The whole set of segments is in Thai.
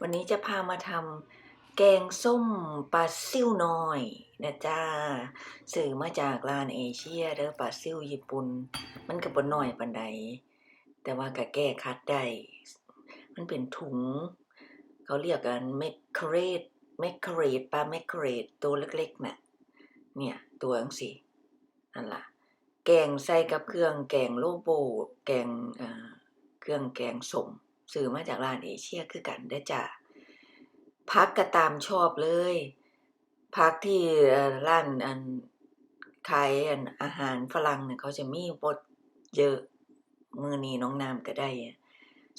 วันนี้จะพามาทำแกงส้มปลาซิ่วน้อยนะจ้าสื่อมาจากร้านเอเชียเด้อปลาซิ่วญี่ปุ่นมันก็บ่น้อยปานใดแต่ว่าก็แก้คัดได้มันเป็นถุง เขาเรียกกันเมคเครดเมคเครดปลาเมคเครดตัวเล็กๆน่ะเนี่ยตัวจังสินั่นล่ะ แกงใส่กับเครื่องแกงโลโบ แกงเอ่อเครื่องแกงสม ซื้อมาจากร้านเอเชียคือกันได้จ้ะพักก็ตามชอบเลยพักที่ร้านอันขายอันอาหารฝรั่งเนี่ยเขาจะมีบดเยอะมือนีน้องน้ำก็ได้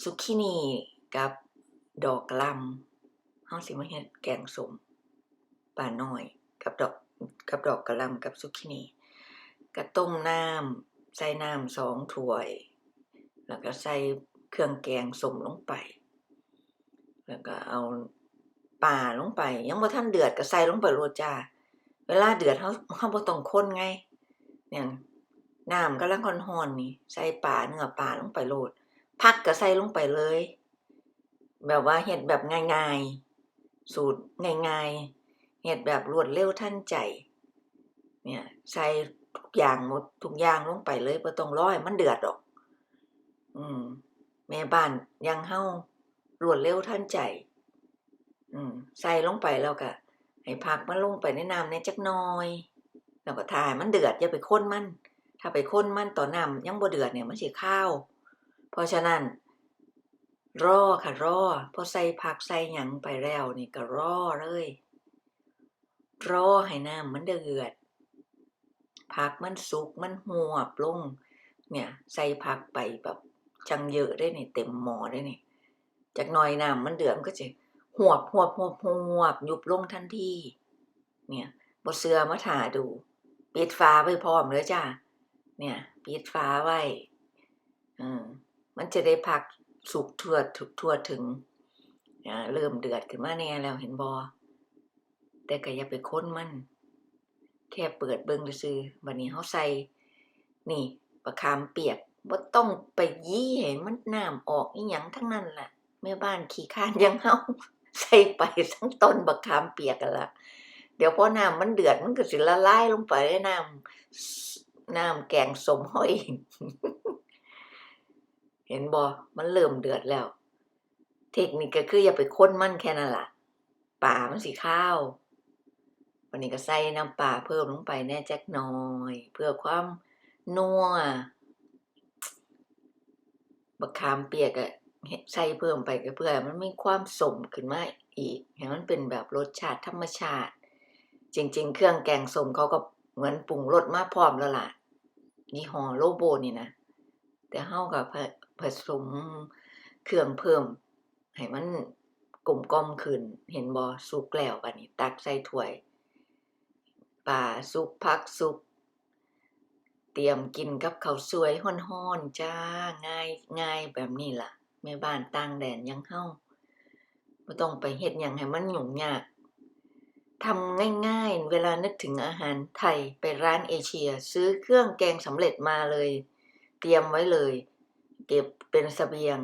ซุกินีกับดอกกะหล่ำเฮาสิมาเฮ็ดแกงสมปลาน้อย กับดอกกับดอกกะล่ำกับซุกินี่ก็ต้มน้ำใส่น้ำสองถ้วย แล้วก็ใส่ เครื่องแกงส้มลงไป แล้วก็เอาปลาลงไป ยังบ่ทันเดือดก็ใส่ลงไปโลดจ้าเวลาเดือดเฮาเฮาบ่ต้องคนไงเนี่ยน้ำกำลังร้อนๆนี่ ใส่ปลาเนื้อปลาลงไปโลดผักก็ใส่ลงไปเลย แบบว่าเฮ็ดแบบง่ายๆ สูตรง่ายๆเฮ็ดแบบรวดเร็วทันใจ เนี่ยใส่ทุกอย่างหมดทุกอย่างลงไปเลยบ่ต้องร้อให้มันเดือดดอก อืม แม่บ้านย่างเฮารวดเร็วทันใจ อืม ใส่ลงไปแล้วก็ให้ผักมันลงไปในน้ำในจักน่อย แล้วก็ทาให้มันเดือดอย่าไปค้นมัน ถ้าไปค้นมันต่อน้ำยังบ่เดือดเนี่ยมันสิคาว เพราะฉะนั้น รอค่ะรอพอใส่ผักใส่หยังไปแล้วนี่ก็รอเลย รอให้น้ำมันเดือดผักมันสุกมันหัวบลงเนี่ย ใส่ผักไปแบบ จังเยอะได้นี่เต็มหม้อได้นี่จากหน่อยน้ำมันเดือดมันก็จะหวบหวบหวบหวบยุบลงทันทีเนี่ยบ่เสือมาถ่าดู ปิดฝาไว้พร้อมเลยจ้าเนี่ยปิดฝาไว้อืมมันจะได้ผักสุกทั่วถึกทั่วถึงอ่าเริ่มเดือดขึ้นมาแน่แล้วเห็นบอแต่ก็อย่าไปค้นมัน แค่เปิดเบิ่งซื่อๆบัดนี้เฮาใส่ นี่ประคามเปียก บ่ต้องไปยี่ให้มันน้ำออกอีหยังทั้งนั้นล่ะแม่บ้านขี้คร้านยังเฮาใส่ไปทั้งต้นบักขามเปียกกันละเดี๋ยวพอน้ำมันเดือดมันก็สิละลายลงไปในน้ำน้ำแกงสมเฮาเองเห็นบ่มันเริ่มเดือดแล้ว เทคนิคก็คืออย่าไปค้นมันแค่นั้นล่ะป่ามันสิข้าว วันนี้ก็ใส่น้ำปลาเพิ่มลงไปแน่แจักน่อย เพื่อความนัว บักขามเปียกอะใส่เพิ่มไปก็เพื่อมันมีความสมขึ้นมาอีกให้มันเป็นแบบรสชาติธรรมชาติ จริง ๆ เครื่องแกงสมเขาก็เหมือนปรุงรสมาพร้อมแล้วล่ะยี่ห้อโลโบนี่นะ แต่เฮาก็ผผสมเครื่องเพิ่ม ให้มันกลมกลมขึ้น เห็นบ่สุกแล้วบัดนี้ ตักใส่ถ้วยปลาสุกผักสุก เตรียมกินกับข้าวสวยฮ้อนๆจ้าง่ายง่ายแบบนี้ล่ะแม่บ้านต่างแดนยังเฮาบ่ต้องไปเฮ็ดหยังให้มันหยุ่งยากทำง่ายๆ เวลานึกถึงอาหารไทยไปร้านเอเชีย ซื้อเครื่องแกงสำเร็จมาเลย เตรียมไว้เลย เก็บเป็นเสบียง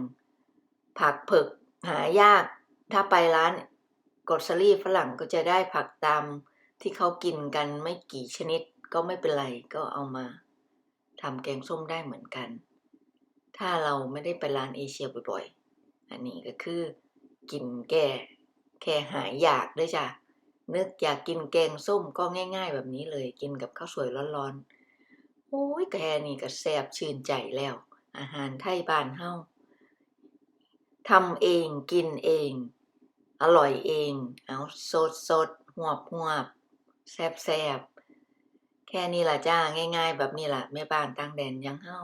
ผักเผือกหายาก ถ้าไปร้านกรอสเรี่ฝรั่งก็จะได้ผักตามที่เขากินกันไม่กี่ชนิดก็ไม่เป็นไรก็เอามา ทำแกงส้มได้เหมือนกัน ถ้าเราไม่ได้ไปร้านเอเชียบ่อยๆ อันนี้ก็คือ กินแก้แค่หายอยากด้วยจ้ะ นึกอยากกินแกงส้มก็ง่าย ๆ แบบนี้เลย กินกับข้าวสวยร้อนๆ โอ้ยแค่นี้ก็แซ่บชื่นใจแล้ว อาหารไทยบ้านเฮาทำเองกินเอง อร่อยเอง เอาสดสดหวบหวบแซ่บแซบ แค่นี้ล่ะจ้าง่าย ๆ แบบนี้ล่ะแม่บ้านตั้งแดนยังเฮา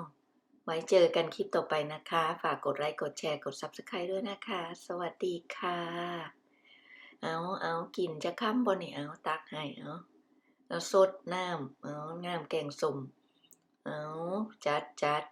ไว้เจอกันคลิปต่อไปนะคะ ฝากกดไลค์กดแชร์กด Subscribe ด้วยนะคะ สวัสดีค่ะ เอาเอากินจะค้ำบ่นี่เอาตักให้เอาแล้วสดน้ำเอาน้ำแกงสมเอาจัดจัด